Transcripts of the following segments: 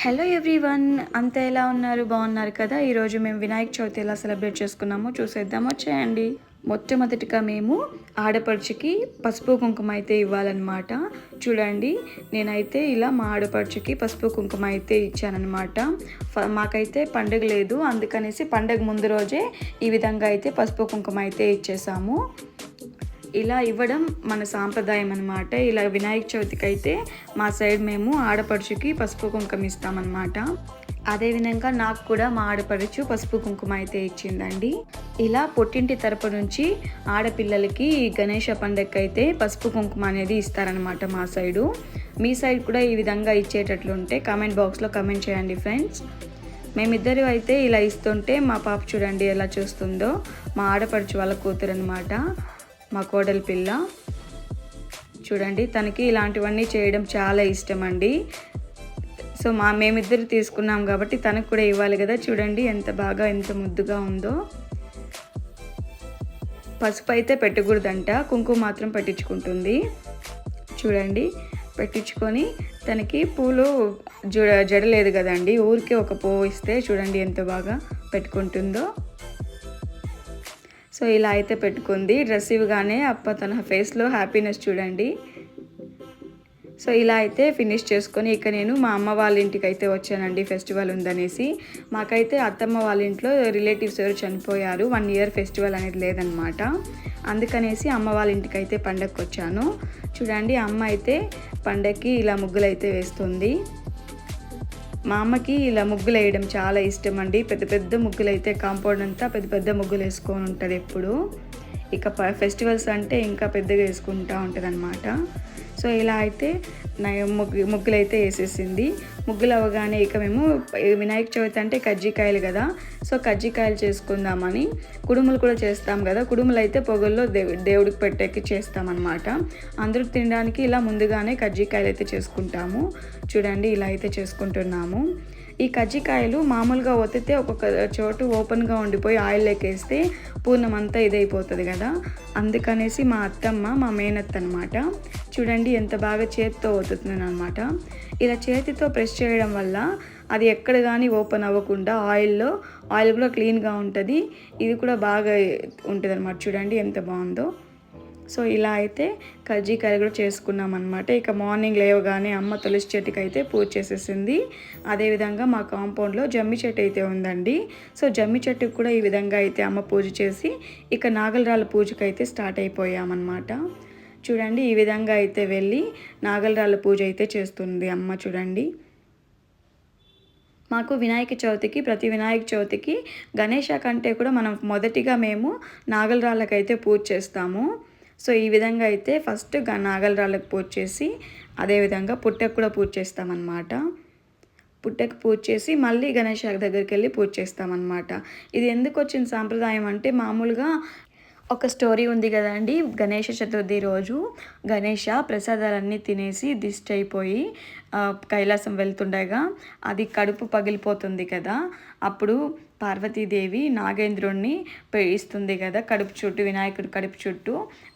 Hello everyone అంతా ఎలా ఉన్నారు? బాగున్నారు కదా? ఈరోజు మేము వినాయక చవితి ఎలా సెలబ్రేట్ చేసుకున్నామో చూసేద్దాం. వచ్చేయండి. మొట్టమొదటిగా మేము ఆడపడుచుకి పసుపు కుంకుమ అయితే ఇవ్వాలన్నమాట. చూడండి నేనైతే ఇలా మా ఆడపడుచుకి పసుపు కుంకుమ అయితే ఇచ్చానమాట మాకైతే పండుగ లేదు. అందుకనేసి పండుగ ముందు రోజే ఈ విధంగా అయితే పసుపు కుంకుమ అయితే ఇచ్చేసాము. ఇలా ఇవ్వడం మన సాంప్రదాయం అనమాట ఇలా వినాయక చవితికి అయితే మా సైడ్ మేము ఆడపడుచుకి పసుపు కుంకుమ ఇస్తామన్నమాట. అదేవిధంగా నాకు కూడా మా ఆడపడుచు పసుపు కుంకుమ అయితే ఇచ్చిందండి ఇలా పుట్టింటి తరపు నుంచి ఆడపిల్లలకి గణేష పండగకి అయితే పసుపు కుంకుమ అనేది ఇస్తారనమాట మా సైడు. మీ సైడ్ కూడా ఈ విధంగా ఇచ్చేటట్లు ఉంటే కామెంట్ బాక్స్లో కమెంట్ చేయండి ఫ్రెండ్స్. మేమిద్దరు అయితే ఇలా ఇస్తుంటే మా పాప చూడండి ఎలా చూస్తుందో. మా ఆడపడుచు వాళ్ళ కూతురు అనమాట మా కోడలి పిల్ల. చూడండి తనకి ఇలాంటివన్నీ చేయడం చాలా ఇష్టం అండి సో మా మేమిద్దరు తీసుకున్నాం కాబట్టి తనకు కూడా ఇవ్వాలి కదా. చూడండి ఎంత బాగా ఎంత ముద్దుగా ఉందో. పసుపు అయితే పెట్టకూడదంట. కుంకుమ మాత్రం పెట్టించుకుంటుంది. చూడండి పెట్టించుకొని తనకి పూలు జడ జడలేదు కదండి. ఊరికే ఒక పువ్వు ఇస్తే చూడండి ఎంత బాగా పెట్టుకుంటుందో. సో ఇలా అయితే పెట్టుకుంది. డ్రెస్ ఇవ్వగానే అప్ప తన ఫేస్లో హ్యాపీనెస్ చూడండి. సో ఇలా అయితే ఫినిష్ చేసుకొని ఇక నేను మా అమ్మ వాళ్ళ ఇంటికి అయితే వచ్చానండి. ఫెస్టివల్ ఉందనేసి. మాకైతే అత్తమ్మ వాళ్ళ ఇంట్లో రిలేటివ్స్ ఎవరు చనిపోయారు. వన్ ఇయర్ ఫెస్టివల్ అనేది లేదనమాట అందుకనేసి అమ్మ వాళ్ళ ఇంటికి అయితే పండగకి వచ్చాను చూడండి అమ్మ అయితే పండగకి ఇలా ముగ్గులు అయితే వేస్తుంది. మా అమ్మకి ఇలా ముగ్గులు వేయడం చాలా ఇష్టం అండి. పెద్ద పెద్ద ముగ్గులు అయితే కాంపౌండ్ అంతా పెద్ద పెద్ద ముగ్గులు వేసుకొని ఉంటుంది ఎప్పుడు. ఇక ప- ఫెస్టివల్స్ అంటే ఇంకా పెద్దగా వేసుకుంటూ ఉంటుంది అనమాట సో ఇలా అయితే ముగ్గు ముగ్గులు అయితే వేసేసింది. ముగ్గులు అవ్వగానే ఇక మేము వినాయక చవితి అంటే కజ్జికాయలు కదా. సో కజ్జికాయలు చేసుకుందామని కుడుములు కూడా చేస్తాం కదా. కుడుములు అయితే పొగల్లో దేవు దేవుడికి పెట్టేకి చేస్తామన్నమాట. అందరూ తినడానికి ఇలా ముందుగానే కజ్జికాయలు అయితే చేసుకుంటాము. చూడండి ఇలా అయితే చేసుకుంటున్నాము. ఈ కజ్జికాయలు మామూలుగా ఒత్తితే ఒక్కొక్క చోటు ఓపెన్గా ఉండిపోయి ఆయిల్ వేస్తే పూర్ణం అంతా ఇదైపోతుంది కదా. అందుకనేసి మా అత్తమ్మ మా మేనత్త అనమాట చూడండి ఎంత బాగా చేతితో ఒత్తుతున్నాను అనమాట ఇలా చేతితో ప్రెస్ చేయడం వల్ల అది ఎక్కడ కానీ ఓపెన్ అవ్వకుండా ఆయిల్లో ఆయిల్ కూడా క్లీన్గా ఉంటుంది. ఇది కూడా బాగా ఉంటుంది అనమాట చూడండి ఎంత బాగుందో. సో ఇలా అయితే కజ్జికాయలు కూడా చేసుకున్నాం అనమాట ఇక మార్నింగ్ లేవగానే అమ్మ తులసి చెట్టుకి అయితే పూజ చేసేసింది. అదేవిధంగా మా కాంపౌండ్లో జమ్మి చెట్టు అయితే ఉందండి. సో జమ్మి చెట్టుకు కూడా ఈ విధంగా అయితే అమ్మ పూజ చేసి ఇక నాగలరాళ్ళ పూజకి అయితే స్టార్ట్ అయిపోయామన్నమాట. చూడండి ఈ విధంగా అయితే వెళ్ళి నాగలరాళ్ళ పూజ అయితే చేస్తుంది అమ్మ చూడండి. మాకు వినాయక చవితికి ప్రతి వినాయక చవితికి గణేష కంటే కూడా మనం మొదటిగా మేము నాగలరాళ్ళకైతే పూజ చేస్తాము. సో ఈ విధంగా అయితే ఫస్ట్ గ నాగలరాళ్ళకి పూజ చేసి అదేవిధంగా పుట్టకు కూడా పూజ చేస్తామన్నమాట. పుట్టకు పూజ చేసి మళ్ళీ గణేష్ దగ్గరికి వెళ్ళి పూజ చేస్తామన్నమాట. ఇది ఎందుకు వచ్చిన సాంప్రదాయం అంటే మామూలుగా ఒక స్టోరీ ఉంది కదండి. గణేష చతుర్థి రోజు గణేష ప్రసాదాలన్నీ తినేసి దిష్టి అయిపోయి కైలాసం వెళ్తుండగా అది కడుపు పగిలిపోతుంది కదా. అప్పుడు పార్వతీదేవి నాగేంద్రుడిని ఇస్తుంది కదా కడుపు చుట్టూ వినాయకుడు కడుపు చుట్టూ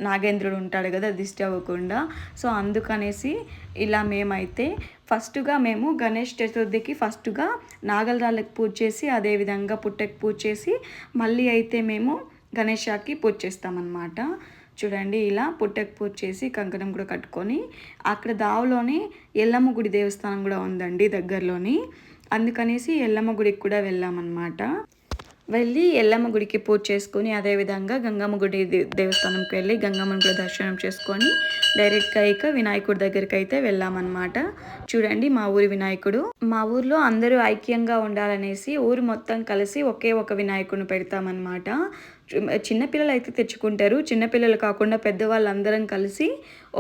నాగేంద్రుడు ఉంటాడు కదా దిష్టి అవ్వకుండా. సో అందుకనేసి ఇలా మేమైతే ఫస్ట్గా మేము గణేష్ చతుర్థికి ఫస్ట్గా నాగలరాళ్ళకి పూజ చేసి అదేవిధంగా పుట్టకి పూజ చేసి మళ్ళీ అయితే మేము గణేషాకి పూజ చేస్తామన్నమాట. చూడండి ఇలా పుట్టకు పూజ చేసి కంకణం కూడా కట్టుకొని అక్కడ దావులోనే ఎల్లమ్మ గుడి దేవస్థానం కూడా ఉందండి దగ్గరలోని. అందుకనేసి ఎల్లమ్మ గుడికి కూడా వెళ్ళామన్నమాట. వెళ్ళి ఎల్లమ్మ గుడికి పూజ చేసుకొని అదేవిధంగా గంగమ్మ గుడి దేవస్థానంకి వెళ్ళి గంగమ్మని కూడా దర్శనం చేసుకొని డైరెక్ట్గా ఇక వినాయకుడి దగ్గరికి అయితే వెళ్ళామన్నమాట. చూడండి మా ఊరి వినాయకుడు. మా ఊర్లో అందరూ ఐక్యంగా ఉండాలనేసి ఊరు మొత్తం కలిసి ఒకే ఒక వినాయకుడిని పెడతామన్నమాట. చిన్నపిల్లలు అయితే తెచ్చుకుంటారు. చిన్నపిల్లలు కాకుండా పెద్దవాళ్ళందరం కలిసి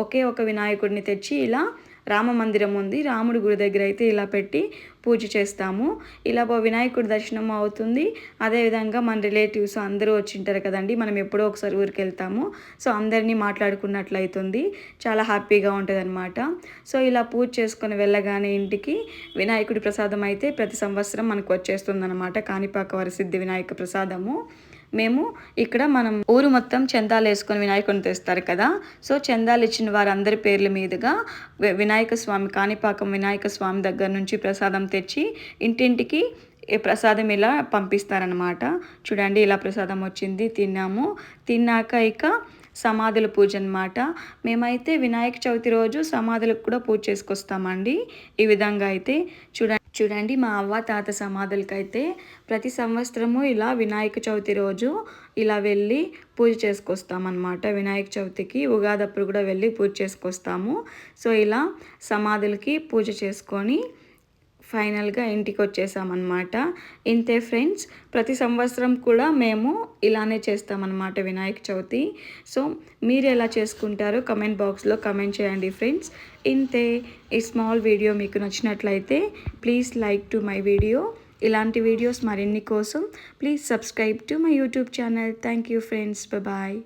ఒకే ఒక వినాయకుడిని తెచ్చి ఇలా రామ మందిరం ఉంది. రాముడి గుడి దగ్గర అయితే ఇలా పెట్టి పూజ చేస్తాము. ఇలా వినాయకుడి దర్శనం అవుతుంది. అదేవిధంగా మన రిలేటివ్స్ అందరూ వచ్చింటారు కదండి. మనం ఎప్పుడో ఒకసారి ఊరికి వెళ్తాము. సో అందరినీ మాట్లాడుకున్నట్లయితుంది. చాలా హ్యాపీగా ఉంటుంది అనమాట సో ఇలా పూజ చేసుకొని వెళ్ళగానే ఇంటికి వినాయకుడి ప్రసాదం అయితే ప్రతి సంవత్సరం మనకు వచ్చేస్తుంది అనమాట కాణిపాక వరసిద్ధి వినాయక ప్రసాదము. మేము ఇక్కడ మనం ఊరు మొత్తం చందాలు వేసుకొని వినాయకుని తెస్తారు కదా. సో చందాలు ఇచ్చిన వారందరి పేర్ల మీదుగా వినాయక స్వామి కాణిపాకం వినాయక స్వామి దగ్గర నుంచి ప్రసాదం తెచ్చి ఇంటింటికి ప్రసాదం ఇలా పంపిస్తారనమాట చూడండి ఇలా ప్రసాదం వచ్చింది తిన్నాము. తిన్నాక ఇక సమాధుల పూజ అనమాట మేమైతే వినాయక చవితి రోజు సమాధులకు కూడా పూజ చేసుకొస్తామండి. ఈ విధంగా అయితే చూడండి. చూడండి మా అవ్వ తాత సమాధులకైతే ప్రతి సంవత్సరము ఇలా వినాయక చవితి రోజు ఇలా వెళ్ళి పూజ చేసుకొస్తామన్నమాట. వినాయక చవితికి ఉగాదప్పుడు కూడా వెళ్ళి పూజ చేసుకొస్తాము. సో ఇలా సమాధులకి పూజ చేసుకొని ఫైనల్గా ఇంటికి వచ్చేసామన్నమాట ఇంతే ఫ్రెండ్స్ ప్రతి సంవత్సరం కూడా మేము ఇలానే చేస్తామన్నమాట వినాయక చవితి. సో మీరు ఎలా చేసుకుంటారో కమెంట్ బాక్స్లో కమెంట్ చేయండి ఫ్రెండ్స్. ఇంతే ఈ స్మాల్ వీడియో మీకు నచ్చినట్లయితే please like to my video. ఇలాంటి వీడియోస్ మరిన్ని కోసం please subscribe to my YouTube channel. Thank you friends bye.